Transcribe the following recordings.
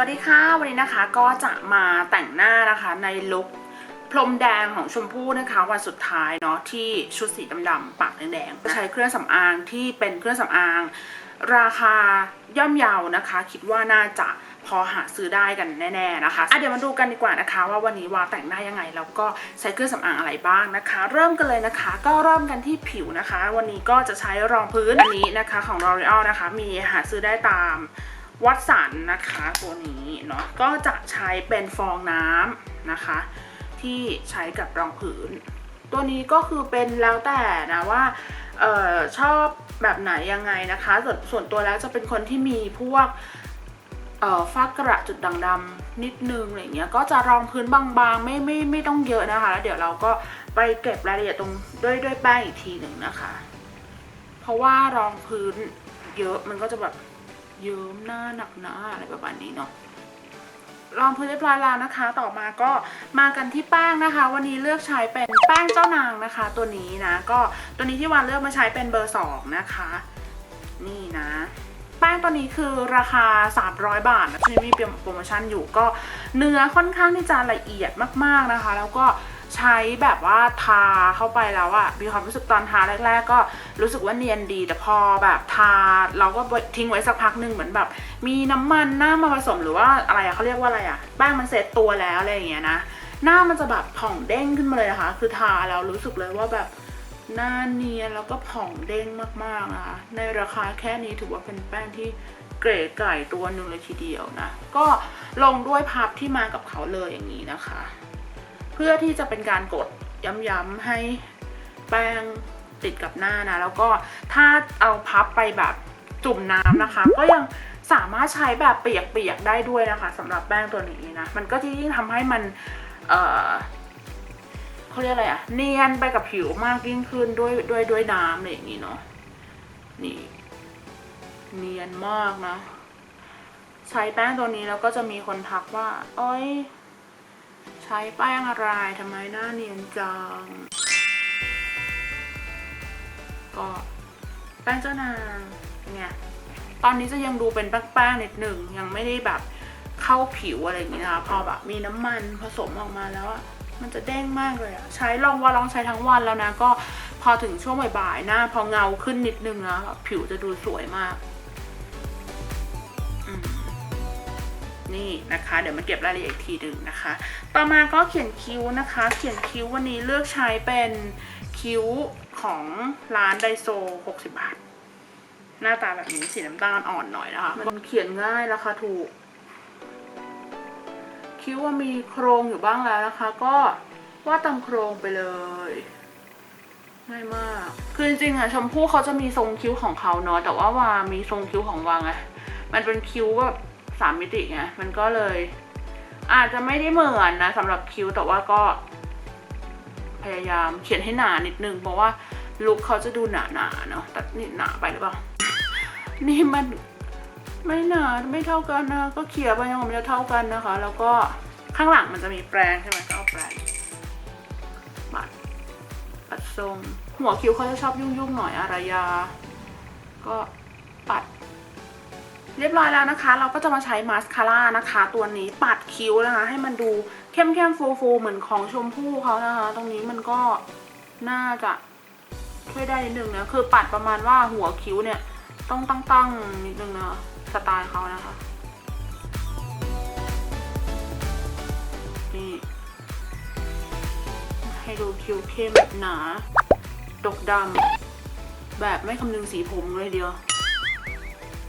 วัสดีค่ะ วันนี้นะคะก็จะมาแต่งหน้านะคะในลุคพรมแดงของชมพู่นะคะวันสุดท้ายเนาะที่ชุดสีดำๆปากแดงๆใช้เครื่องสำอางที่เป็นเครื่องสำอาง ราคาย่อมเยานะคะ คิดว่าน่าจะพอหาซื้อได้กันแน่ๆนะคะอะเดี๋ยวมาดูกันดีกว่านะคะ ว่าวันนี้วาแต่งหน้ายังไงแล้วก็ใช้เครื่องสำอางอะไรบ้างนะคะ เริ่มกันเลยนะคะ ก็เริ่มกันที่ผิวนะคะ วันนี้ก็จะใช้รองพื้นอันนี้นะคะของ L'Oreal นะคะ มีหาซื้อได้ตาม วัดสันนะคะตัวนี้เนาะก็จะใช้เป็นฟองน้ำนะคะ ที่ใช้กับรองพื้นตัวนี้ก็คือเป็นแล้วแต่นะว่าออชอบแบบไหนยังไงนะคะส่วนส่วนตัวแล้วจะเป็นคนที่มีพวกเอ่อฝ้ากระจุดด่างดำนิดนึงอะไรเงี้ยก็จะรองพื้นบางๆ ไม่ไม่ไม่ต้องเยอะนะคะแล้วเดี๋ยวเราก็ไปเก็บรายละเอียดตรงด้วยด้วยแป้งอีกทีหนึ่งนะคะ เพราะว่ารองพื้นเยอะมันก็จะแบบ เยิ้มหน้าหนักหน้าอะไรประมาณนี้เนาะลองพื้นเรียบร้อยแล้วนะคะ ต่อมาก็มากันที่แป้งนะคะ วันนี้เลือกใช้เป็นแป้งเจ้านางนะคะ ตัวนี้นะ ก็ตัวนี้ที่วานเลือกมาใช้เป็นเบอร์สองนะคะ นี่นะแป้งตัวนี้คือราคา 300 บาทนะที่มีโปรโมชั่นอยู่ก็เนื้อค่อนข้างที่จะละเอียดมากๆนะคะ แล้วก็ ใช้แบบว่าทาเข้าไปแล้วอะมีความรู้สึกตอนทาแรก ๆ ก็รู้สึกว่าเนียนดี แต่พอแบบทาเราก็ทิ้งไว้สักพักหนึ่งเหมือนแบบ มีน้ำมันหน้ามาผสมหรือว่าอะไรอะเขาเรียกว่าอะไรอะแป้งมันเซตตัวแล้วอะไรอย่างเงี้ยนะหน้ามันจะแบบผ่องเด้งขึ้นมาเลยนะคะ คือทาแล้วรู้สึกเลยว่าแบบหน้าเนียนแล้วก็ผ่องเด้งมากๆนะคะในราคาแค่นี้ถือว่าเป็นแป้งที่เกร๋ไก่ตัวหนึ่งเลยทีเดียวนะ ก็ลงด้วยพับที่มากับเขาเลยอย่างนี้นะคะ พื่อที่จะเป็นการกดย้ำๆให้แป้งติดกับหน้านะ แล้วก็ถ้าเอาพับไปแบบจุ่มน้ำนะคะ ก็ยังสามารถใช้แบบเปียกๆได้ด้วยนะคะสำหรับแป้งตัวนี้นะ มันก็จะยิ่งทำให้มันเออเขาเรียกอะไรอะเนียนไปกับผิวมากยิ่งขึ้นด้วยด้วยด้วยน้ำอะไรอย่างนี้เนาะนี่เนียนมากนะ ใช้แป้งตัวนี้แล้วก็จะมีคนทักว่า อ้ย ใช้แป้งอะไรทำไมหน้าเนียนจัง ก็แป้งเจ้านางเนี่ยตอนนี้จะยังดูเป็นแป้งๆนิดหนึ่งยังไม่ได้แบบเข้าผิวอะไรอย่างนี้นะคะพอแบบมีน้ำมันผสมออกมาแล้วอะมันจะเด้งมากเลยอะใช้ลองว่าลองใช้ทั้งวันแล้วนะก็พอถึงช่วงบ่ายๆหน้าพอเงาขึ้นนิดนึงนะแบบผิวจะดูสวยมาก นี่นะคะ เดี๋ยวมาเก็บรายละเอียดอีกทีหนึ่งนะคะ ต่อมาก็เขียนคิ้วนะคะ เขียนคิ้ววันนี้เลือกใช้เป็นคิ้วของร้านไดโซ 60 บาท หน้าตาแบบนี้สีน้ำตาลอ่อนหน่อยนะคะ มันเขียนง่ายราคาถูก คิ้วว่ามีโครงอยู่บ้างแล้วนะคะ ก็วาดตามโครงไปเลยง่ายมาก คือจริงๆอะชมพู่เขาจะมีทรงคิ้วของเขาเนาะ แต่ว่าวามีทรงคิ้วของวางไงมันเป็นคิ้วแบบ สามมิติไงมันก็เลย อาจจะไม่ได้เหมือนนะสำหรับคิ้วแต่ว่าก็ พยายามเขียนให้หนานิดนึง เพราะว่าลุคเขาจะดูหนาๆเนาะแต่นี่หนาไปหรือเปล่า นี่มันไม่หนาไม่เท่ากันนะ ก็เขี่ยไปยังมันจะเท่ากันนะคะ แล้วก็ข้างหลังมันจะมีแปรงใช่ไหมก็เอาแปรงปัดปัดทรง หัวคิ้วเขาจะชอบยุ่งๆหน่อยอารยา ก็ปัด เรียบร้อยแล้วนะคะ เราก็จะมาใช้มาสคาร่านะคะ ตัวนี้ปัดคิ้วนะคะ ให้มันดูเข้มเข้มฟูฟูเหมือนของชมพู่เขานะคะ ตรงนี้มันก็น่าจะช่วยได้นิดนึงนะคือปัดประมาณว่าหัวคิ้วเนี่ย ต้องตั้งๆนิดนึงนะสไตล์เขานะคะนี่ให้ดูคิ้วเข้มหนา ดกดำแบบไม่คำนึงสีผมเลยเดียว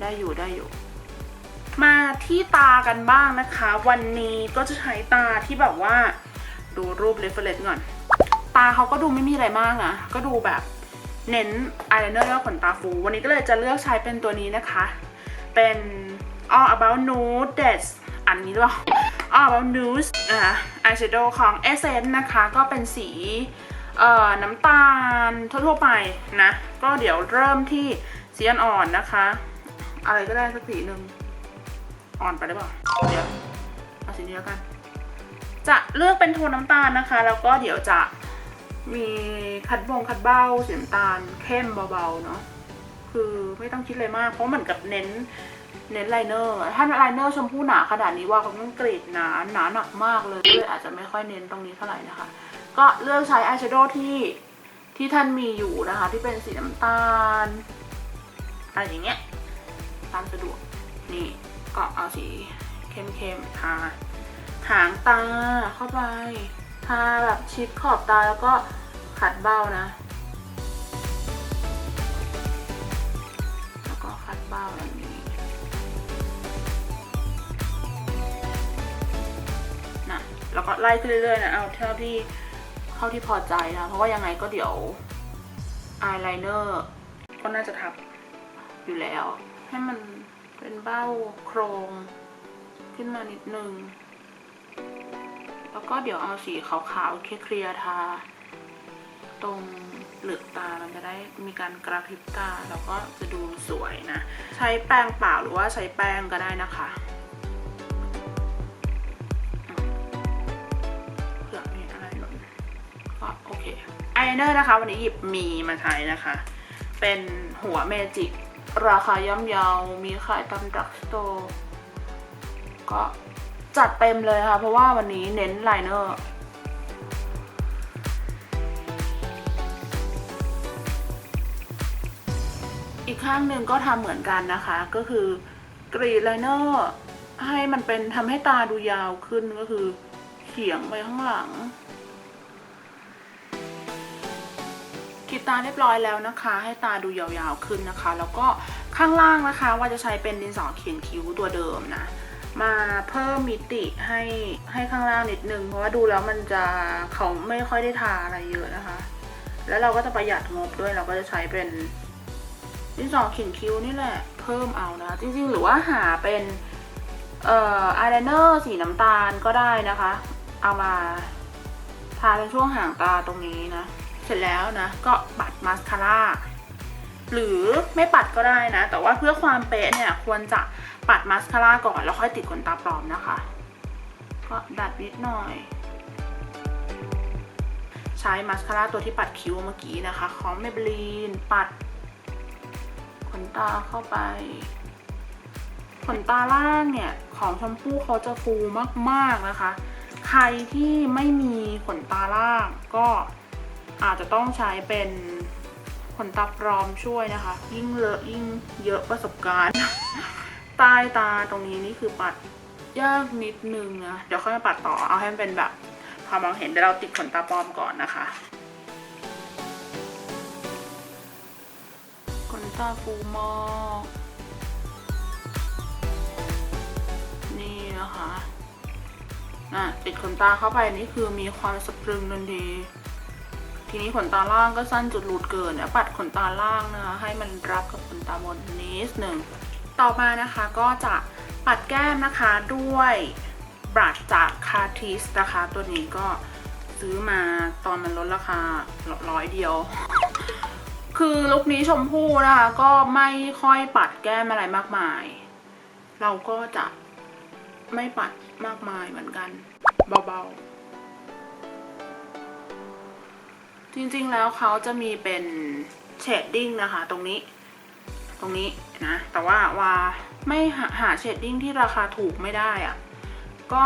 ได้อยู่ได้อยู่ มาที่ตากันบ้างนะคะ วันนี้ก็จะใช้ตาที่แบบว่า ดูรูปเรฟเฟรนก่อน ตาเขาก็ดูไม่มีอะไรมากอะก็ดูแบบเน้นอายไลเนอร์แล้วขนตาฟู วันนี้ก็เลยจะเลือกใช้เป็นตัวนี้นะคะ เป็น All About Nude d e s อันนี้หรอ All About Nude นะคะอายแชโดว์ของ Essence นะคะ ก็เป็นสีเอ่อน้ำตาลทั่วๆไปนะ ก็เดี๋ยวเริ่มที่สีอ่อนๆนะคะ อะไรก็ได้สักสีหนึ่งอ่อนไปได้ป่าเดี๋ยวเอาสีนี้แล้วกัน จะเลือกเป็นโทนน้ำตาลนะคะ แล้วก็เดี๋ยวจะมีคัดบงคัดเบ้าสีน้ำตาลเข้มเบาๆเนาะคือไม่ต้องคิดอะไรมาก เพราะเหมือนกับเน้นเน้นไลเนอร์ ถ้าไลเนอร์ชมพูหนาขนาดนี้ว่าเขาต้องกรีดหนาหนาหนักมากเลยเลยอาจจะไม่ค่อยเน้นตรงนี้เท่าไหร่นะคะ ก็เลือกใช้อายแชโดว์ที่ที่ท่านมีอยู่นะคะ ที่เป็นสีน้ำตาลอะไรอย่างเงี้ย ตามสะดวก นี่ก็เอาสีเข้มๆทาหางตาเข้าไปทาแบบชิดขอบตาแล้วก็ขัดเบ้านะ แล้วก็คัดเบ้าแบบนี้นะแล้วก็ไล่ขึ้นเรื่อยๆนะเอาเท่าที่เท่าที่พอใจนะ เพราะว่ายังไงก็เดี๋ยวอายไลเนอร์ก็น่าจะทับอยู่แล้ว ให้มันเป็นเบ้าโครงขึ้นมานิดนึง แล้วก็เดี๋ยวเอาสีขาวๆเคลียร์ทา ตรงเหลือกตา มันจะได้มีการกระพริบตา แล้วก็จะดูสวยนะ ใช้แป้งเปล่าหรือว่าใช้แป้งก็ได้นะคะเผื่อมีอะไรหล่นก็โอเค อายไลเนอร์นะคะ วันนี้หยิบมีมาใช้นะคะ เป็นหัวเมจิก ราคาย่อมเยา มีขายตามดักสโตร์ก็จัดเต็มเลยค่ะ เพราะว่าวันนี้เน้นไลเนอร์อีกข้างหนึ่งก็ทำเหมือนกันนะคะ ก็คือกรีดไลเนอร์ให้มันเป็นทำให้ตาดูยาวขึ้นก็คือเฉียงไปข้างหลัง กีดตาเรียบร้อยแล้วนะคะ ให้ตาดูยาวๆขึ้นนะคะ แล้วก็ข้างล่างนะคะ ว่าจะใช้เป็นดินสอเขียนคิ้วตัวเดิมนะมาเพิ่มมิติให้ให้ข้างล่างนิดนึง เพราะว่าดูแล้วมันจะเขาไม่ค่อยได้ทาอะไรเยอะนะคะ แล้วเราก็จะประหยัดงบด้วยเราก็จะใช้เป็นดินสอเขียนคิ้วนี่แหละ เพิ่มเอานะจริงๆ หรือว่าหาเป็นเอ่ออายไลเนอร์สีน้ำตาลก็ได้นะคะ เอามาทาในช่วงห่างตาตรงนี้นะ เสร็จแล้วนะ ก็ปัดมาสคาร่าหรือไม่ปัดก็ได้นะ แต่ว่าเพื่อความเป๊ะเนี่ยควรจะปัดมาสคาร่าก่อนแล้วค่อยติดขนตาปลอมนะคะ ก็ดัดนิดหน่อย ใช้มาสคาร่าตัวที่ปัดคิ้วเมื่อกี้นะคะของเมเบลีนปัด ขนตาเข้าไป ขนตาล่างเนี่ยของชมพู่เขาจะฟูมากๆนะคะ ใครที่ไม่มีขนตาล่างก็ อาจจะต้องใช้เป็นขนตาปลอมช่วยนะคะ ยิ่งเลอะยิ่งเยอะประสบการณ์ใต้ตาตรงนี้นี่คือปัดยากนิดนึงนะเดี๋ยวค่อยมาปัดต่อเอาให้มันเป็นแบบพอมองเห็นเดี๋ยวเราติดขนตาปลอมก่อนนะคะขนตาฟูมากนี่นะคะอะติดขนตาเข้าไปนี่คือมีความสะพรึงทันที ทีนี้ขนตาล่างก็สั้นจุดหลุดเกินเนี่ยปัดขนตาล่างนะคะให้มันรับกับขนตาบนนิดหนึ่งต่อมานะคะก็จะปัดแก้มนะคะด้วยบรัชจากคาทิสนะคะ ตัวนี้ก็ซื้อมาตอนมันลดราคาร้อยเดียว คือลุคนี้ชมพู่นะคะก็ไม่ค่อยปัดแก้มอะไรมากมาย เราก็จะไม่ปัดมากมายเหมือนกัน เบาๆ จริงๆแล้วเขาจะมีเป็นเชดดิ้งนะคะ ตรงนี้ ตรงนี้นะ แต่ว่าว่าไม่หาหาเชดดิ้งที่ราคาถูกไม่ได้อะก็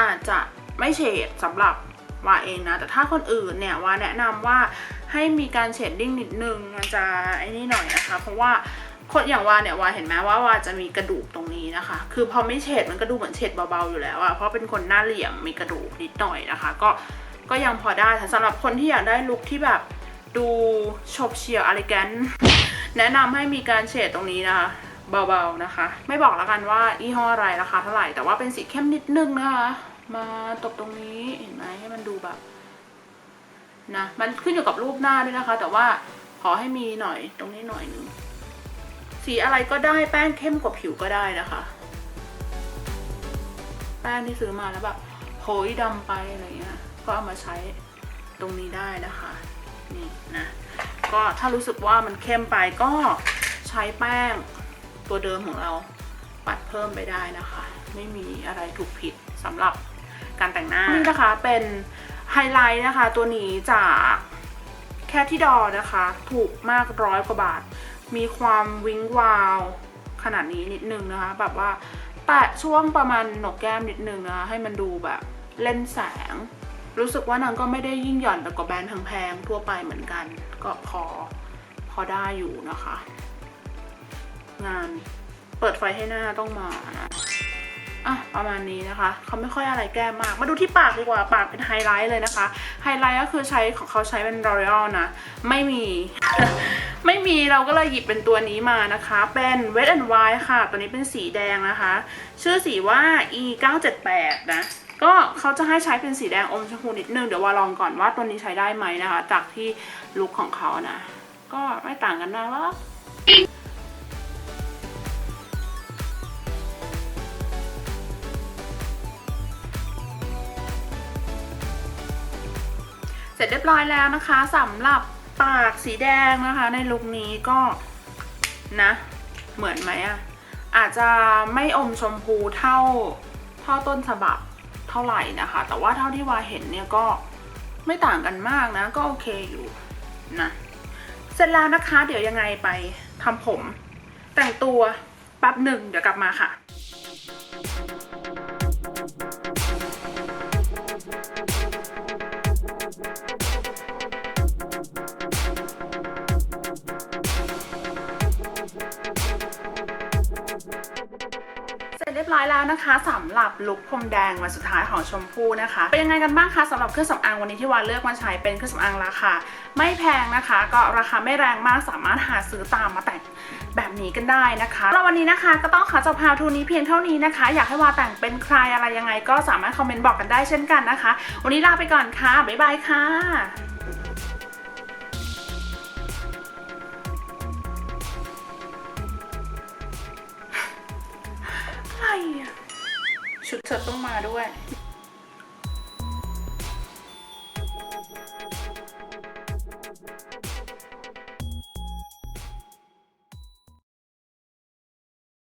อาจจะไม่เฉดสำหรับว่าเองนะ แต่ถ้าคนอื่นเนี่ยว่าแนะนำว่าให้มีการเชดดิ้งนิดนึงมันจะไอ้นี่หน่อยนะคะ เพราะว่าคนอย่างวาเนี่ยว่าเห็นไหมว่าว่าจะมีกระดูกตรงนี้นะคะ คือพอไม่เฉดมันก็ดูเหมือนเฉดเบาๆอยู่แล้วอะเพราะเป็นคนหน้าเหลี่ยมมีกระดูกนิดหน่อยนะคะ ก็ ก็ยังพอได้แต่สำหรับคนที่อยากได้ลุคที่แบบดูชบเฉียวอ l ล g แกนแนะนำให้มีการเฉดตรงนี้นะคะเบาๆนะคะ ไม่บอกแล้วกันว่ายี่ห้ออะไรราคาเท่าไหร่แต่ว่าเป็นสีเข้มนิดนึงนะคะ มาตบตรงนี้เห็นไหมให้มันดูแบบนะมันขึ้นอยู่กับรูปหน้าด้วยนะคะ แต่ว่าขอให้มีหน่อยตรงนี้หน่อยนึงสีอะไรก็ได้แป้งเข้มกว่าผิวก็ได้นะคะ แป้งที่ซื้อมาแล้วแบบโหยดำไปอะไรเงี้ย ก็เอามาใช้ตรงนี้ได้นะคะนี่นะก็ถ้ารู้สึกว่ามันเข้มไปก็ใช้แป้งตัวเดิมของเราปัดเพิ่มไปได้นะคะ ไม่มีอะไรถูกผิดสำหรับการแต่งหน้านี่นะคะเป็นไฮไลท์นะคะ ตัวนี้จากแคทที่ดอนะคะ ถูกมากร้อยกว่าบาท มีความวิงวาว ขนาดนี้นิดนึงนะคะ แบบว่าแตะช่วงประมาณหนกแก้มนิดนึงนะคะ ให้มันดูแบบเล่นแสง รู้สึกว่านางก็ไม่ได้ยิ่งหย่อนแต่กว่าแบรนด์แพงๆทั่วไปเหมือนกัน ก็พอพอได้อยู่นะคะ งานเปิดไฟให้หน้าต้องมานะอะประมาณนี้นะคะ เขาไม่ค่อยอะไรแก้มาก มาดูที่ปากดีกว่าปากเป็นไฮไลท์เลยนะคะ ไฮไลท์ก็คือใช้ของเขาใช้เป็น L'Oreal นะ ไม่มี ไม่มีเราก็เลยหยิบเป็นตัวนี้มานะคะ เป็น Wet n Wild ค่ะ ตัวนี้เป็นสีแดงนะคะ ชื่อสีว่า E 9 7 8 นะ ก็เขาจะให้ใช้เป็นสีแดงอมชมพูนิดนึง เดี๋ยวว่าลองก่อนว่าตัวนี้ใช้ได้ไหมนะคะ จากที่ลุคของเขานะ ก็ไม่ต่างกันมากหรอกเสร็จเรียบร้อยแล้วนะคะสำหรับปากสีแดงนะคะ ในลุคนี้ก็นะ เหมือนไหมอะอาจจะไม่อมชมพูเท่าเท่าต้นฉบับ เท่าไหร่นะคะ แต่ว่าเท่าที่วาเห็นเนี่ยก็ไม่ต่างกันมากนะ ก็โอเคอยู่นะเสร็จแล้วนะคะ เดี๋ยวยังไงไปทำผม แต่งตัวแป๊บหนึ่งเดี๋ยวกลับมาค่ะ เรียบร้อยแล้วนะคะสำหรับลุคพรมแดงวันสุดท้ายของชมพู่นะคะ เป็นยังไงกันบ้างคะสำหรับเครื่องสำอางวันนี้ที่วานเลือกมาใช้เป็นเครื่องสำอางราคาไม่แพงนะคะ ก็ราคาไม่แรงมากสามารถหาซื้อตามมาแต่งแบบนี้กันได้นะคะแล้ววันนี้นะคะก็ต้องขอจบพาวทูนี้เพียงเท่านี้นะคะ อยากให้วาแต่งเป็นใครอะไรยังไง ก็สามารถคอมเมนต์บอกกันได้เช่นกันนะคะ วันนี้ลาไปก่อนค่ะบ๊ายบายค่ะอะไรอะ ชุดเธอต้องมาด้วย